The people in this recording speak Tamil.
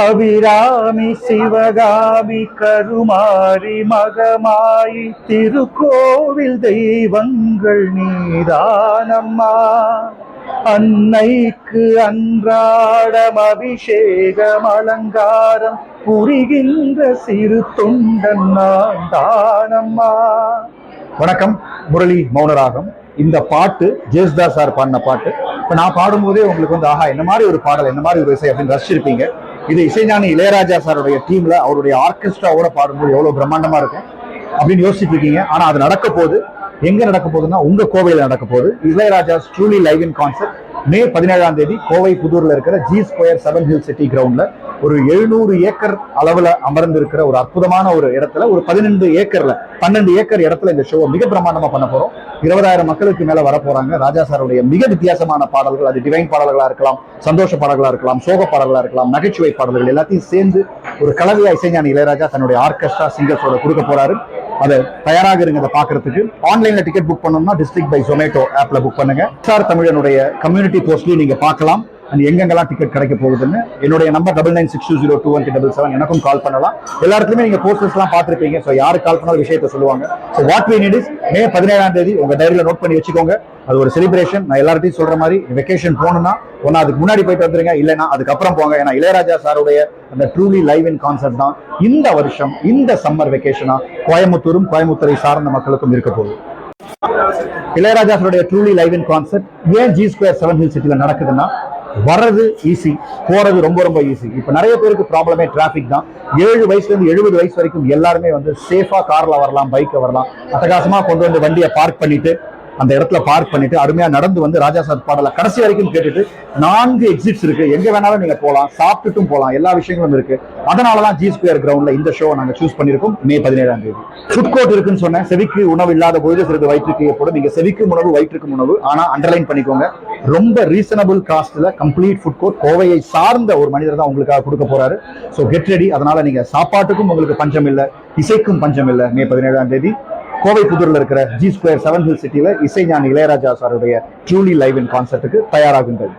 அபிராமி சிவகாமி கருமாரி மகமாயி திருக்கோவில் தெய்வங்கள் நீதானம்மா. அன்னைக்கு அன்றாடம் அபிஷேகம் அலங்காரம் புரிகின்ற சிறு தொண்டன் நான் தானம்மா வணக்கம் முரளி மௌனராகம். இந்த பாட்டு ஜேஸ்தா சார் பாடின பாட்டு. இப்போ நான் பாடும்போதே உங்களுக்கு வந்து ஆஹா என்ன மாதிரி ஒரு பாடல் என்ன மாதிரி ஒரு இசை அப்படின்னு ரசிச்சிருப்பீங்க இது இசைஞானி இளையராஜா சாருடைய டீம்ல அவருடைய ஆர்கெஸ்ட்ராவோட பாடும்போது எவ்வளவு பிரம்மாண்டமா இருக்கும் அப்படின்னு யோசிச்சுட்டு இருக்கீங்க. ஆனா அது நடக்க போது எங்க நடக்க போகுதுன்னா உங்க கோவையில் நடக்க போகுது. Ilaiyaraaja truly live in concert May பதினேழாம் தேதி கோவை புதூர்ல இருக்கிற G square seven hill city கிரவுண்ட்ல ஒரு எழுநூறு ஏக்கர் அளவுல அமர்ந்து இருக்கிற ஒரு அற்புதமான ஒரு இடத்துல ஒரு பதினெண்டு ஏக்கர்ல பன்னெண்டு ஏக்கர் இடத்துல இந்த ஷோவை மிக பிரமாண்டமா பண்ண போறோம். இருபதாயிரம் மக்களுக்கு மேல வர போறாங்க. ராஜா சாருடைய மிக வித்தியாசமான பாடல்கள் அது டிவைன் பாடல்களா இருக்கலாம் சந்தோஷ பாடல்களா இருக்கலாம் சோக பாடல்களா இருக்கலாம் நகைச்சுவை பாடல்கள் எல்லாத்தையும் சேர்ந்து ஒரு கலவையா இசைஞானி இளையராஜா தன்னுடைய ஆர்கெஸ்ட்ரா சிங்கர்ஸோட கொடுக்க போறாரு. அதை தயாராக இருங்க அதை பாக்குறதுக்கு ஆன்லைன்ல டிக்கெட் புக் பண்ணணும்னா டிஸ்ட்ரிக்ட் பை ஜொமேட்டோ ஆப்ல புக் பண்ணுங்க. சார் தமிழனுடைய கம்யூனிட்டி போஸ்ட்லயும் நீங்க பார்க்கலாம். அண்ட் எங்கெங்கெல்லாம் டிக்கெட் கிடைக்க போகுதுன்னு என்னுடைய number double nine six two zero two one double seven எனக்கும் கால் பண்ணலாம். எல்லா இடத்துலயுமே நீங்க போஸ்டர்ஸ் எல்லாம் பார்த்துருப்பீங்க. ஸோ யாரு கால் பண்ணாலும் விஷயத்த சொல்லுவாங்க. So what we need is May பதினேழாம் தேதி உங்க டைரியில நோட் பண்ணி வச்சுக்கோங்க. அது ஒரு செலிப்ரேஷன் நான் எல்லார்ட்டையும் சொல்ற மாதிரி வெக்கேஷன் போகணும்னா ஒன்னா அதுக்கு முன்னாடி போயிட்டு வந்துருங்க. இல்லைனா அதுக்கப்புறம் போங்க. ஏன்னா இளையராஜா சாருடைய அந்த ட்ரூலி லைவ் இன் கான்சர்ட் தான் இந்த வருஷம் இந்த சம்மர் வெக்கேஷனா கோயம்புத்தூரும் கோயம்புத்தூரை சார்ந்த மக்களுக்கும் இருக்க போகுது. இளையராஜா சாருடைய ட்ரூலி லைவ் இன் கான்சர்ட் ஏன் ஜி ஸ்கொயர் செவன் ஹில் சிட்டியில் நடக்குதுன்னா வர்றது ஈஸி போறது ரொம்ப ரொம்ப ஈஸி இப்போ நிறைய பேருக்கு ப்ராப்ளமே டிராஃபிக் தான். ஏழு வயசுல இருந்து எழுபது வயசு வரைக்கும் எல்லாருமே வந்து சேஃபா கார்ல வரலாம் பைக்கை வரலாம். அட்டகாசமா கொண்டு வந்து வண்டியை பார்க் பண்ணிட்டு அந்த இடத்துல பார்க் பண்ணிட்டு அருமையா நடந்து வந்து ராஜா சார் பாடல கடைசி வரைக்கும் கேட்டுட்டு நான்கு எக்ஸிட்ஸ் இருக்கு. எங்க வேணாலும் நீங்க போகலாம் சாப்பிட்டுட்டும் போகலாம் எல்லா விஷயங்களும் இருக்கு. அதனாலதான் ஜி ஸ்கொயர் கிரவுண்ட்ல இந்த ஷோ நாங்க சூஸ் பண்ணிருக்கோம் மே பதினேழாம் தேதி. ஃபுட் கோர்ட் இருக்குன்னு சொன்னேன். செவிக்கு உணவு இல்லாத பொழுது சிறிது வயிற்றுக்கு ஏற்படும் நீங்க செவிக்கும் உணவு வயிற்றுக்கும் உணவு. ஆனா அண்டர்லைன் பண்ணிக்கோங்க. ரொம்ப ரீசனபிள் காஸ்ட்ல கம்ப்ளீட் ஃபுட் கோர்ட் கோவையை சார்ந்த ஒரு மனிதர் தான் உங்களுக்காக கொடுக்க போறாரு. ஸோ கெட் ரெடி அதனால நீங்க சாப்பாட்டுக்கும் உங்களுக்கு பஞ்சம் இல்லை இசைக்கும் பஞ்சம் இல்லை மே பதினேழாம் தேதி. கோவை புதூர்ல இருக்கிற ஜி ஸ்கொயர் செவன் ஹில் சிட்டியில இசைஞானி இளையராஜா சாருடைய ட்ரூலி லைவ் இன் கான்சர்ட்டுக்கு தயாராகுங்கள்.